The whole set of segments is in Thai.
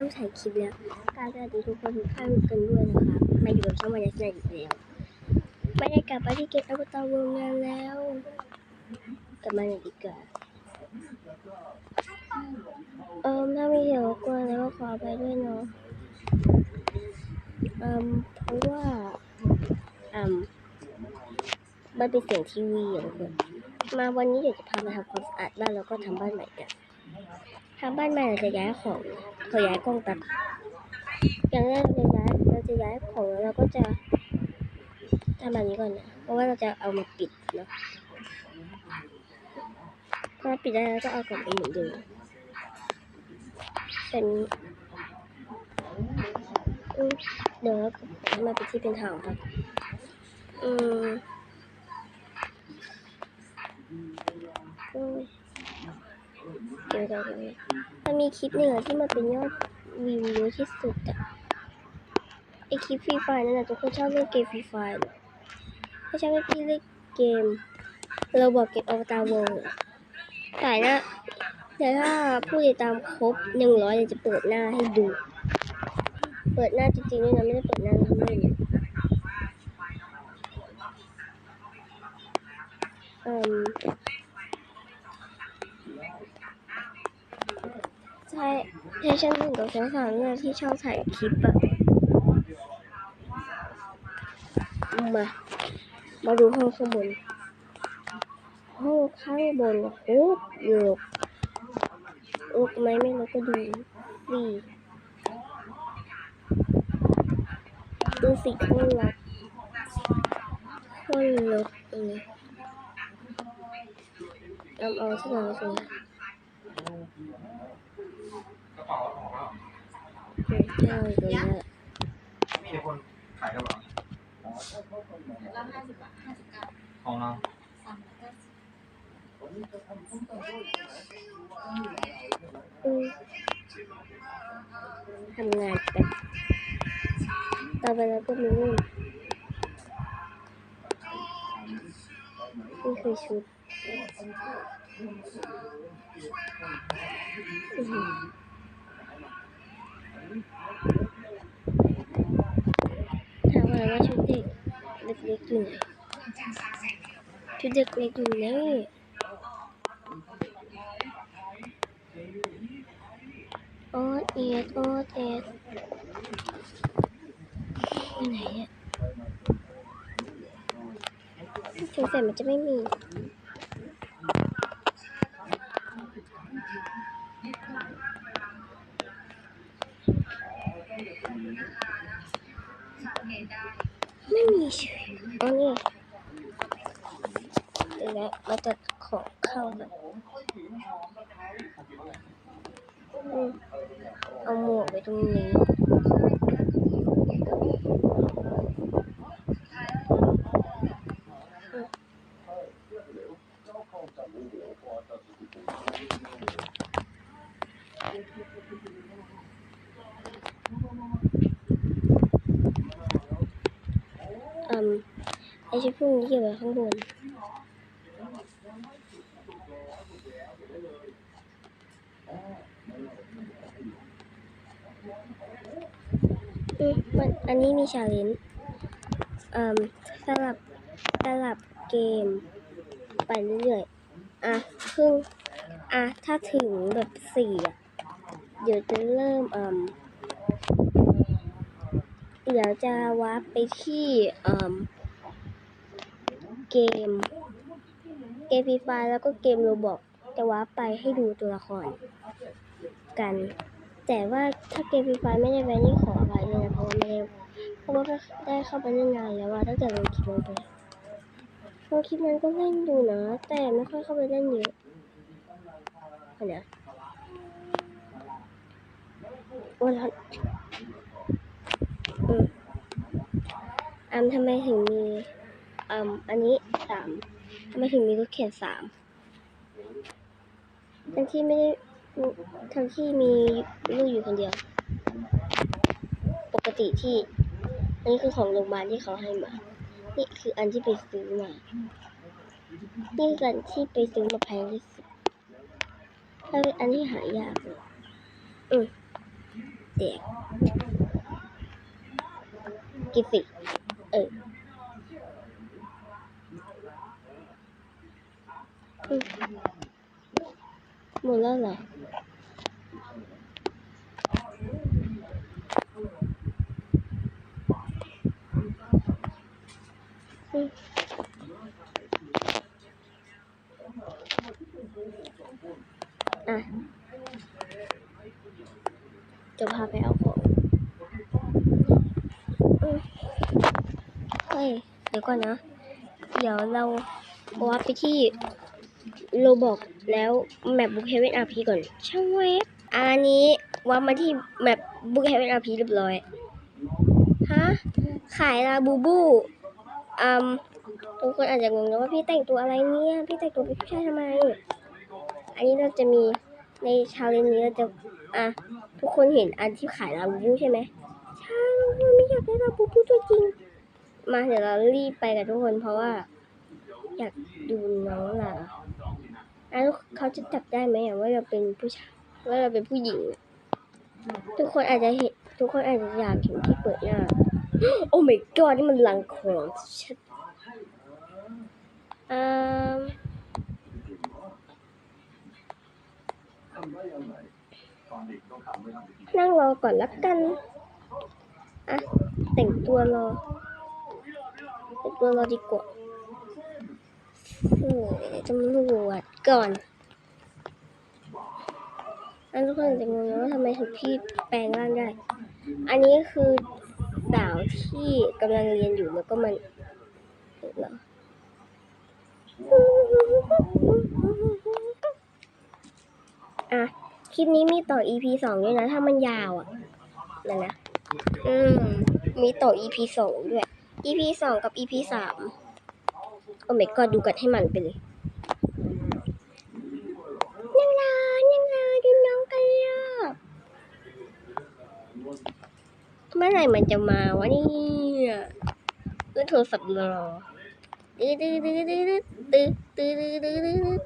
ต้องถ่ายคลิปแล้วการสวัสดีทุกคนทุกท่านกันด้วยนะครับมาอยู่กับช่องวันยักษ์อีกแล้วไม่ได้กลับมาที่เก็ตอัปตาวงงานแล้วกลับมาหน่อยดีกว่าเอิมถ้ามีเสียงรบกวนแล้วก็ขอไปด้วยเนาะเอิมเพราะว่าอืมมันเป็นเสียงทีวีอย่างเงี้ยมาวันนี้เดี๋ยวจะพามาทำความสะอาดบ้านแล้วก็ทำบ้านใหม่กัน ทำบ้านใหม่เราจะย้ายของเขอย้ายกล้องตัดอย่างแรกเราจะย้ายเราจะย้ายของแล้วเราก็จะทำแบบนี้ก่อนนะเพราะว่าเราจะเอามาปิดเนาะพอปิดได้แล้วก็เอากลับไปเหมือนเดิมเป็นเดี๋ยวมาเป็นที่เป็นทางครับอืมอืมียวเราเดี๋ยมันมีคลิปหนึ่งอะที่มันเป็นยอดวิวเยอะที่สุดอะไอคลิปฟรีไฟนั่นแหละทุกคนชอบเล่นเกมฟรีไฟเหรอถ้าชอบให้พี่เล่นเกมเราบอกเก็บอวตารวงอะแต่นะแต่ถ้าผู้ติดตามครบหนึ่งร้อยจะเปิดหน้าให้ดู เปิดหน้าจริงๆด้วยนะไม่ได้เปิดหน้าทำเล่นอืม ใช่ใช่ชั้นหนึ่งกับชั้นสามเนี่ยที่ชอบถ่ายคลิปอะมา มาดูห้องข้างบน ห้องข้างบนโอ้โหลกลกไหมไม่ลกก็ดูดีดูสิข้างลกข้างลกตรงนี้เอาเอาสักหน่อยสิ กระเป๋าของเรา ใช่ตรงนี้มีแต่คนขายกระเป๋าแล้วห้าสิบบาทห้าสิบเก้าของเราสามร้อยเก้าสิบอืมทำงานกันต่อไปเราก็มีนี่นี่คือชุดอื้อ หือถามว่าว่าชุดเด็กเล็กๆอยู่ไหนชุดเด็กเล็กอยู่ไหนโอ๊ตเอ็ดโอ๊ตเอ็ดไปไหนอะสงสัยมันจะไม่มี ไม่มีเฉยอ๋อนี่เดี๋ยวนะเราจะของเข้าแบบอืมเอาหมวกไว้ตรงนี้ อืม ไอชุดพวกนี้เก็บไว้ข้างบนอืมมันอันนี้มีชาเลนจ์อืมสลับสลับเกม ไปเรื่อยๆ อะครึ่งอะถ้าถึงแบบสี่อะ เดี๋ยวจะเริ่มอืมเดี๋ยวจะวาร์ปไปที่อืม เกม เกมฟรีไฟแล้วก็เกมโรบอกจะว้าไปให้ดูตัวละคร กัน แต่ว่าถ้าเกมฟรีไฟไม่ได้ไว้นี่ขออภัยเลยนะเพราะว่าไม่ได้เพราะว่าได้เข้าไปเล่นนานแล้วว่าตั้งแต่ลงคลิปลงไปลงคลิปนั้นก็เล่นอยู่นะ แต่ไม่ค่อยเข้าไปเล่นเยอะเอาเดี๋ยวโอ้ยร้อนอืมอัมทำไมถึงมี อัมอันนี้สามทำไมถึงมีรถเข็นสามทั้งที่ไม่ได้ทั้งที่มีลูกอยู่คนเดียว ปกติที่ อันนี้คือของโรงพยาบาลที่เขาให้มา นี่คืออันที่ไปซื้อมา นี่คืออันที่ไปซื้อมาแพงที่สุด ถ้าเป็นอันที่หายากเลยอืมแดกกินสิเอออืม หมดแล้วเหรออืมอะจะพาไปเอาของอืมเฮ้ย เดี๋ยวก่อนนะ เดี๋ยวเราวัดไปที่ โรบอกแล้วแมปบุ๊กเฮเวนอาร์พีก่อน ช่างเว็บอันนี้วัดมาที่แมปบุ๊กเฮเวนอาร์พีเรียบร้อย ฮะ ขายลาบูบูอืมทุกคนอาจจะงงนะว่าพี่แต่งตัวอะไรเนี่ย พี่แต่งตัวเป็นผู้ชายทำไม อันนี้เราจะมีในชาเลนจ์นี้เราจะ อะ ทุกคนเห็นอันที่ขายลาบูบูใช่ไหมใช่ทุกคนไม่อยากได้ลาบูบูตัวจริง มาเดี๋ยวเรารีบไปกับทุกคนเพราะว่า อยากดูน้องล่ะอะเขาจะจับได้ไหมว่าเราเป็นผู้ชายว่าเราเป็นผู้หญิง ทุกคนอาจจะเห็นทุกคนอาจจะอยากเห็นที่เปิดหน้า โอ้ my god นี่มันหลังของชัดอืมนั่งรอก่อนละกัน อะ แต่งตัวรอ แต่งตัวรอดีกว่าเออตำรวจ ก่อนอันทุกคนอาจจะงงนะว่าทำไมถึงพี่แปลงร่างได้ อันนี้คือสาวที่กำลังเรียนอยู่แล้วก็มันเหรออะ คลิปนี้มีต่อ EP สองด้วยนะ ถ้ามันยาวอะนั่นนะ อืม มีต่อ EP สองด้วย EP สองกับ EP สามโอ้ไม่ก็ดูกันให้มันไปเลยยังไงยังไงดูน้องกันเลยอะ เมื่อไหร่มันจะมาวะเนี่ยเล่นโทรศัพท์รอตื้อตื้อตื้อตื้อตื้อตื้อตื้อตื้อตื้อตื้อ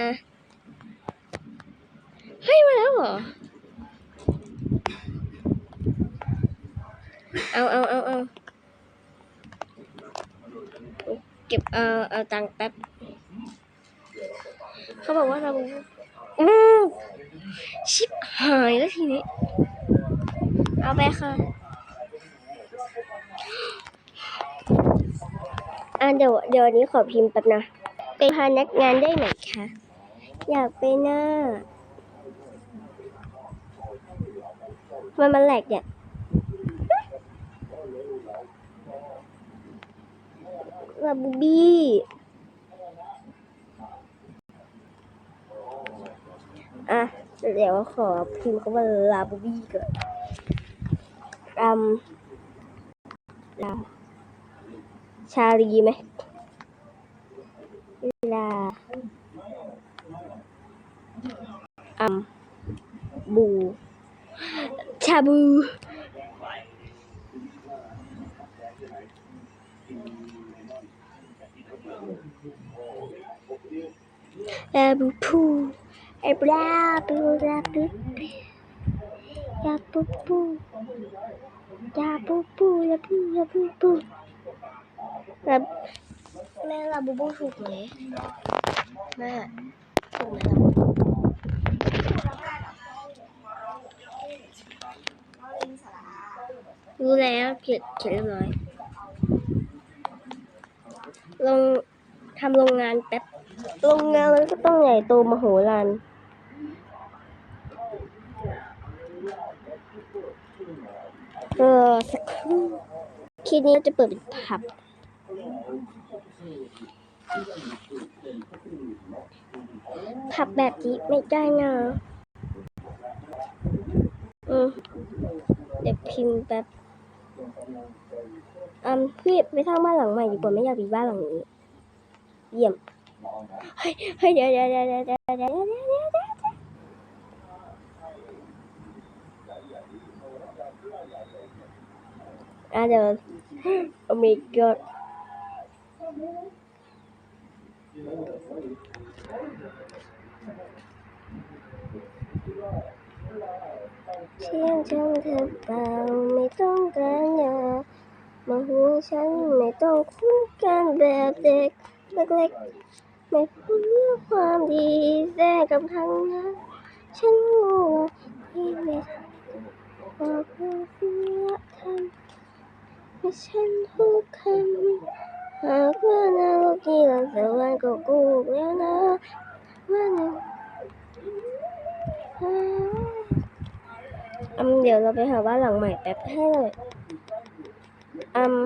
อะให้มาแล้วเหรอ เอาเอาเอาเอาเก็บเอาเอาตังค์แป๊บ เขาบอกว่าเรา อือชิบหายแล้วทีนี้ เอาไปค่ะอ่าเดี๋ยวเดี๋ยวนี้ขอพิมพ์แป๊บนะ เป็นพนักงานได้ไหมคะ อยากเป็นน่ะมันมันแหลกเนี่ยลาบูบี้ อะ เดี๋ยวขอพิมพ์คำว่าลาบูบี้ก่อนรำลาชาลีไหมลาอัมบู ชาบูลาบูพู ไอ้บลาบูลาบูลาบูปูลาบูปูลาบูลาบูปูลาแม่ลาบูบูถูกไหมแม่ถูกไหมล่ะรู้แล้วเขียนเขียนเรียบร้อยลงทำโรงงานแป๊บ โรงงานมันก็ต้องใหญ่โตมโหฬาร เออสักครู่คลิปนี้จะเปิดเป็นผับผับแบบนี้ไม่ได้นะอืมเดี๋ยวพิมพ์แบบอืมพี่ไปสร้างบ้านหลังใหม่ดีกว่าไม่อยากมีบ้านหลังนี้ เยี่ยม เฮ้ยเฮ้ยเดี๋ยวเดี๋ยวเดี๋ยวเดี๋ยวเดี๋ยวเดี๋ยว others. Oh my god. Chiên trong thật vào mày ต้องการหนามาหัวฉันไม่ต้องคุ้นกันแบบเด็กเล็กๆไม่พูดความดีแทรกกับทางนั้นฉันรู้ที่ไม่ทำขอเพื่อทำ ฉันทุกคำหากว่านรกนี้เราสวรรค์ก็กูแล้วนะว่านึ่งอืมเดี๋ยวเราไปหาบ้านหลังใหม่แป๊บให้เลยอืม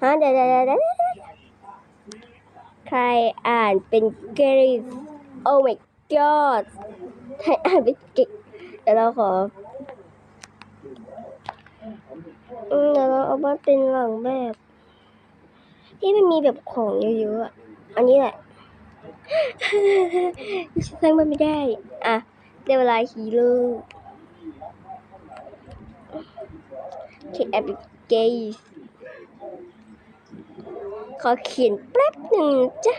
ฮะเดี๋ยวเดี๋ยวเดี๋ยวใครอ่านเป็นเกรีซโอ้ my god ใครอ่านเป็นเกรีซเดี๋ยวเราขออืม เดี๋ยวเราเอาบ้านเป็นหลังแบบที่มันมีแบบของเยอะๆอะอันนี้แหละฉันสร้างมันไม่ได้ อะได้เวลาฮีโร่เขียนแอปเกสขอเขียนแป๊บหนึ่งจ๊ะ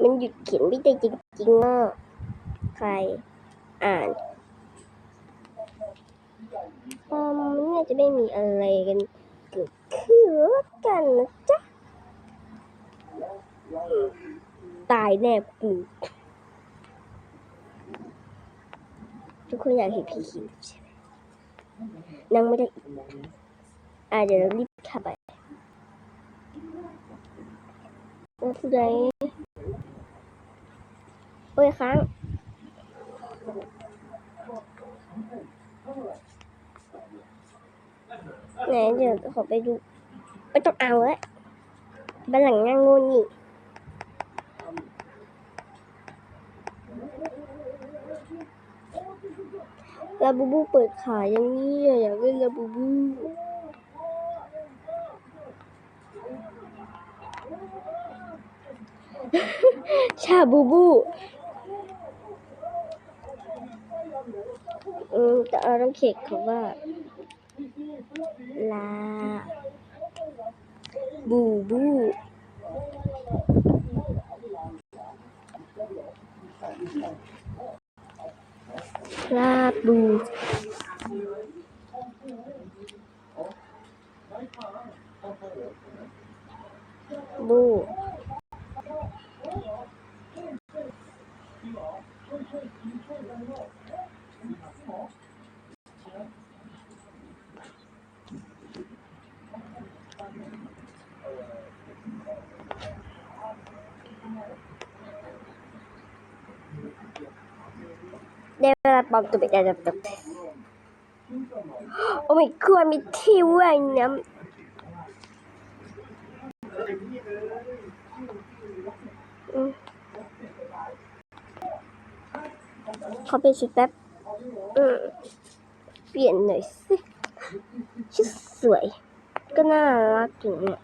มันหยุดเขียนไม่ได้จริงๆอะใครอ่าน อืมมันน่าจะไม่มีอะไรกันเกิดขึ้นกันนะจ๊ะ ตายแน่กูทุกคนอยากเห็นพี่คิวใช่ไหมนั่งไม่ได้อีกอะเดี๋ยวเรารีบขับไปแล้วผู้ใดโอ้ยค้าง ไหนเดี๋ยวขอไปดูไม่ต้องเอาแล้วบ้านหลังนั่งงูนี่ลาบูบูเปิดขายอย่างนี้อะอยากเล่นลาบูบูชาบูบูอืมแต่เราต้องเขียนคำว่า ลา บูบู ลาบู บูได้ ปลอมตัวเป็นอะไรแบบโอ้ my god มีที่ว่ายน้ำอืมขอเปลี่ยนชุดแป๊บอืมเปลี่ยนหน่อยสิชุดสวย ก็น่ารักถึงเนี่ย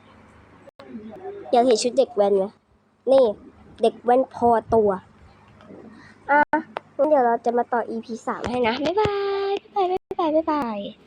อยากเห็นชุดเด็กแว้นไหมนี่ เด็กแว้นพอตัว อะ งั้นเดี๋ยวเราจะมาต่อ EP สามให้นะ บ๊ายบาย บ๊ายบาย บ๊ายบาย บ๊ายบาย